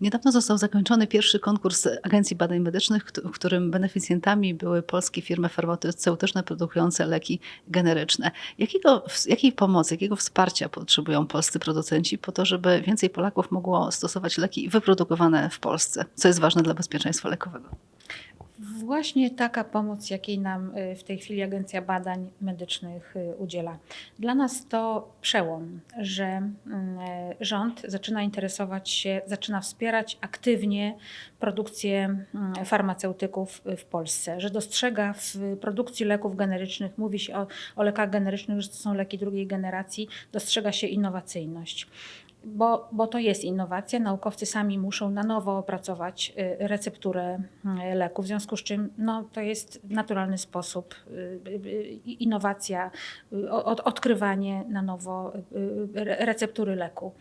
Niedawno został zakończony pierwszy konkurs Agencji Badań Medycznych, w którym beneficjentami były polskie firmy farmaceutyczne produkujące leki generyczne. Jakiego, jakiej pomocy, jakiego wsparcia potrzebują polscy producenci po to, żeby więcej Polaków mogło stosować leki wyprodukowane w Polsce, co jest ważne dla bezpieczeństwa lekowego? Właśnie taka pomoc, jakiej nam y, w tej chwili Agencja Badań Medycznych y, udziela. Dla nas to przełom, że mm, e, rząd zaczyna interesować się, zaczyna wspierać aktywnie produkcję mm, farmaceutyków w Polsce, że dostrzega w produkcji leków generycznych, mówi się o, o lekach generycznych, że to są leki drugiej generacji, dostrzega się innowacyjność bo, bo to jest innowacja. Naukowcy sami muszą na nowo opracować y, recepturę y, leku, w związku z czym no, to jest naturalny sposób, y, innowacja, od, odkrywanie na nowo receptury leku.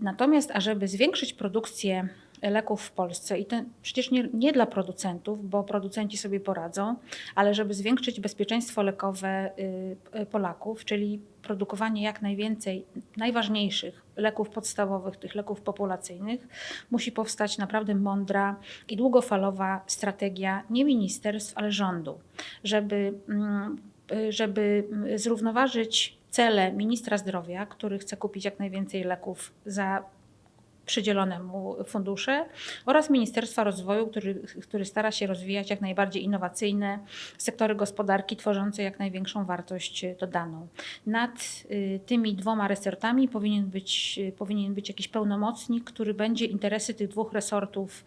Natomiast, ażeby zwiększyć produkcję leków w Polsce i to przecież nie, nie dla producentów, bo producenci sobie poradzą, ale żeby zwiększyć bezpieczeństwo lekowe y, y, Polaków, czyli produkowanie jak najwięcej najważniejszych leków podstawowych, tych leków populacyjnych, musi powstać naprawdę mądra i długofalowa strategia nie ministerstw, ale rządu, żeby, mm, y, żeby mm, zrównoważyć cele ministra zdrowia, który chce kupić jak najwięcej leków za przydzielone mu fundusze oraz Ministerstwa Rozwoju, który, który stara się rozwijać jak najbardziej innowacyjne sektory gospodarki, tworzące jak największą wartość dodaną. Nad y, tymi dwoma resortami powinien być, powinien być jakiś pełnomocnik, który będzie interesy tych dwóch resortów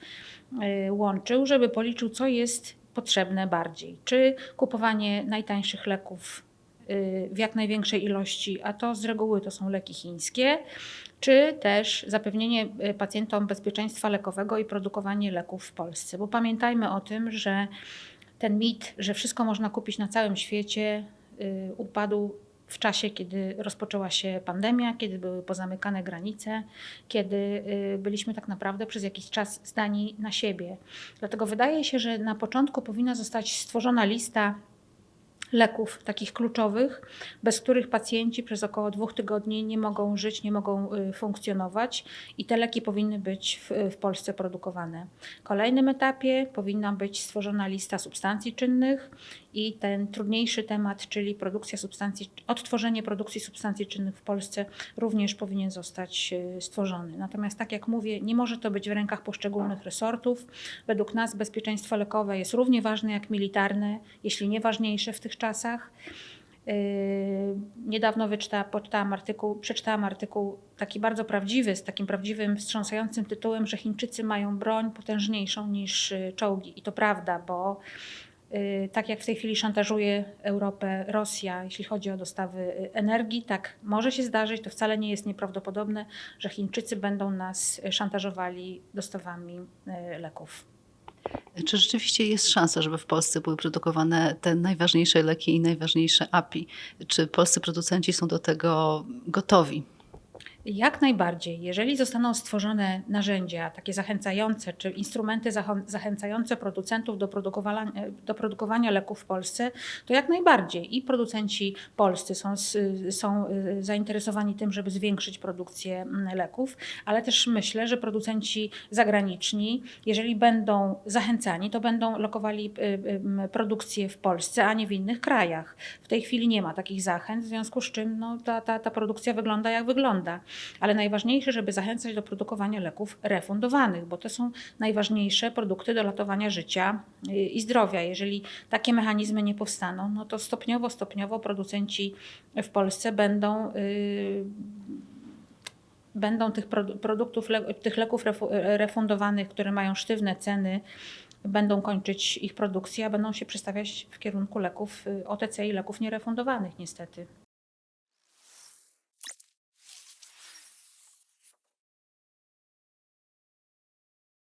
y, łączył, żeby policzył, co jest potrzebne bardziej. Czy kupowanie najtańszych leków w jak największej ilości, a to z reguły to są leki chińskie, czy też zapewnienie y, pacjentom bezpieczeństwa lekowego i produkowanie leków w Polsce. Bo pamiętajmy o tym, że ten mit, że wszystko można kupić na całym świecie, y, upadł w czasie, kiedy rozpoczęła się pandemia, kiedy były pozamykane granice, kiedy y, byliśmy tak naprawdę przez jakiś czas zdani na siebie. Dlatego wydaje się, że na początku powinna zostać stworzona lista leków takich kluczowych, bez których pacjenci przez około dwóch tygodni nie mogą żyć, nie mogą y, funkcjonować i te leki powinny być w, w Polsce produkowane. W kolejnym etapie powinna być stworzona lista substancji czynnych i ten trudniejszy temat, czyli produkcja substancji, odtworzenie produkcji substancji czynnych w Polsce również powinien zostać y, stworzony. Natomiast tak jak mówię, nie może to być w rękach poszczególnych resortów. Według nas bezpieczeństwo lekowe jest równie ważne jak militarne, jeśli nie ważniejsze w tych czasach. Yy, Niedawno artykuł, przeczytałam artykuł taki bardzo prawdziwy, z takim prawdziwym, wstrząsającym tytułem, że Chińczycy mają broń potężniejszą niż y, czołgi. I to prawda, bo y, tak jak w tej chwili szantażuje Europę Rosja, jeśli chodzi o dostawy y, energii, tak może się zdarzyć, to wcale nie jest nieprawdopodobne, że Chińczycy będą nas szantażowali dostawami leków. Czy rzeczywiście jest szansa, żeby w Polsce były produkowane te najważniejsze leki i najważniejsze API? Czy polscy producenci są do tego gotowi? Jak najbardziej. Jeżeli zostaną stworzone narzędzia takie zachęcające, czy instrumenty zachęcające producentów do produkowania, do produkowania leków w Polsce, to jak najbardziej. I producenci polscy są, są y, zainteresowani tym, żeby zwiększyć produkcję mm, leków, ale też myślę, że producenci zagraniczni, jeżeli będą zachęcani, to będą lokowali m, produkcję w Polsce, a nie w innych krajach. W tej chwili nie ma takich zachęt, w związku z czym no, ta, ta, ta produkcja wygląda jak wygląda. Ale najważniejsze, żeby zachęcać do produkowania leków refundowanych, bo to są najważniejsze produkty do ratowania życia y, i zdrowia. Jeżeli takie mechanizmy nie powstaną, no to stopniowo, stopniowo producenci w Polsce będą. y, Będą tych produ- produktów, tych leków refu- refundowanych, które mają sztywne ceny, będą kończyć ich produkcję, a będą się przestawiać w kierunku leków y, OTC i leków nierefundowanych, niestety.